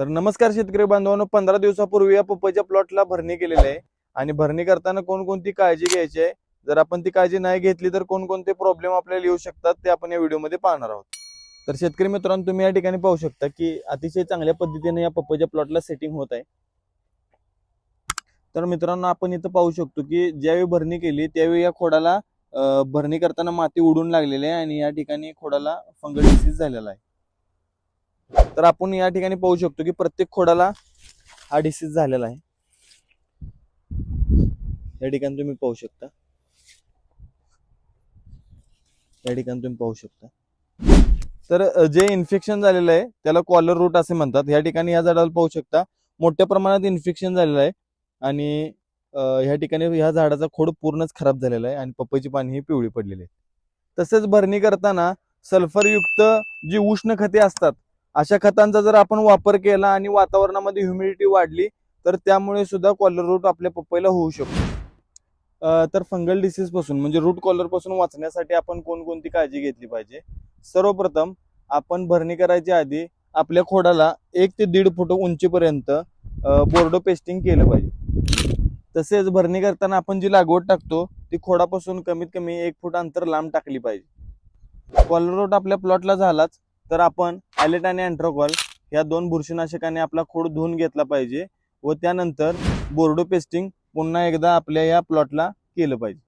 तर नमस्कार शेतकरी बांधवांनो पंधरा दिवसापूर्वी या पपईच्या प्लॉटला भरणी केलेली आहे. आणि भरणी करताना कोणकोणती काळजी घ्यायची आहे? जर आपण ती काळजी नाही घेतली तर कोणकोणते प्रॉब्लेम आपल्याला येऊ शकतात ते आपण या व्हिडिओमध्ये पाहणार आहोत. तर शेतकरी मित्रांनो तुम्ही या ठिकाणी पाहू शकता की अतिशय चांगल्या पद्धतीने या पपईच्या प्लॉटला सेटिंग होत आहे. तर मित्रांनो आपण इथं पाहू शकतो की ज्यावेळी भरणी केली त्यावेळी या खोडाला भरणी करताना माती उडून लागलेली आहे आणि या ठिकाणी खोडाला फंगल डिसीज झालेला आहे. तर आपण या ठिकाणी पाहू शकतो की प्रत्येक खोडाला हा डिसीज झालेला आहे. या ठिकाणी तुम्ही पाहू शकता. या ठिकाणी तुम्ही पाहू शकता. तर जे इन्फेक्शन झालेलं आहे त्याला कॉलर रूट असे म्हणतात. या ठिकाणी या झाडाला पाहू शकता. मोठ्या प्रमाणात इन्फेक्शन झालेलं आहे आणि ह्या ठिकाणी ह्या झाडाचा खोड पूर्णच खराब झालेला आहे आणि पपईची पाणी ही पिवळी पडलेली आहे तसेच भरणी करताना सल्फरयुक्त जी उष्ण खते असतात अशा खतांचा जर आपण वापर केला आणि वातावरणामध्ये ह्युमिडिटी वाढली तर त्यामुळे सुद्धा कॉलर रूट आपल्या पपईला होऊ शकतो. तर फंगल डिसीजपासून म्हणजे रूट कॉलरपासून वाचण्यासाठी आपण कोणकोणती काळजी घेतली पाहिजे? सर्वप्रथम आपण भरणी करायच्या आधी आपल्या खोडाला एक ते दीड फूट उंचीपर्यंत बोर्डो पेस्टिंग केलं पाहिजे. तसेच भरणी करताना आपण जी लागवड टाकतो ती खोडापासून कमीत कमी एक फूट अंतर लांब टाकली पाहिजे. कॉलर रूट आपल्या प्लॉटला झालाच तर आपण ॲलेट आणि अँट्रोकॉल या दोन बुरशीनाशकाने आपला खोड धुवून घेतला पाहिजे व त्यानंतर बोर्डो पेस्टिंग पुन्हा एकदा आपल्या या प्लॉटला केलं पाहिजे.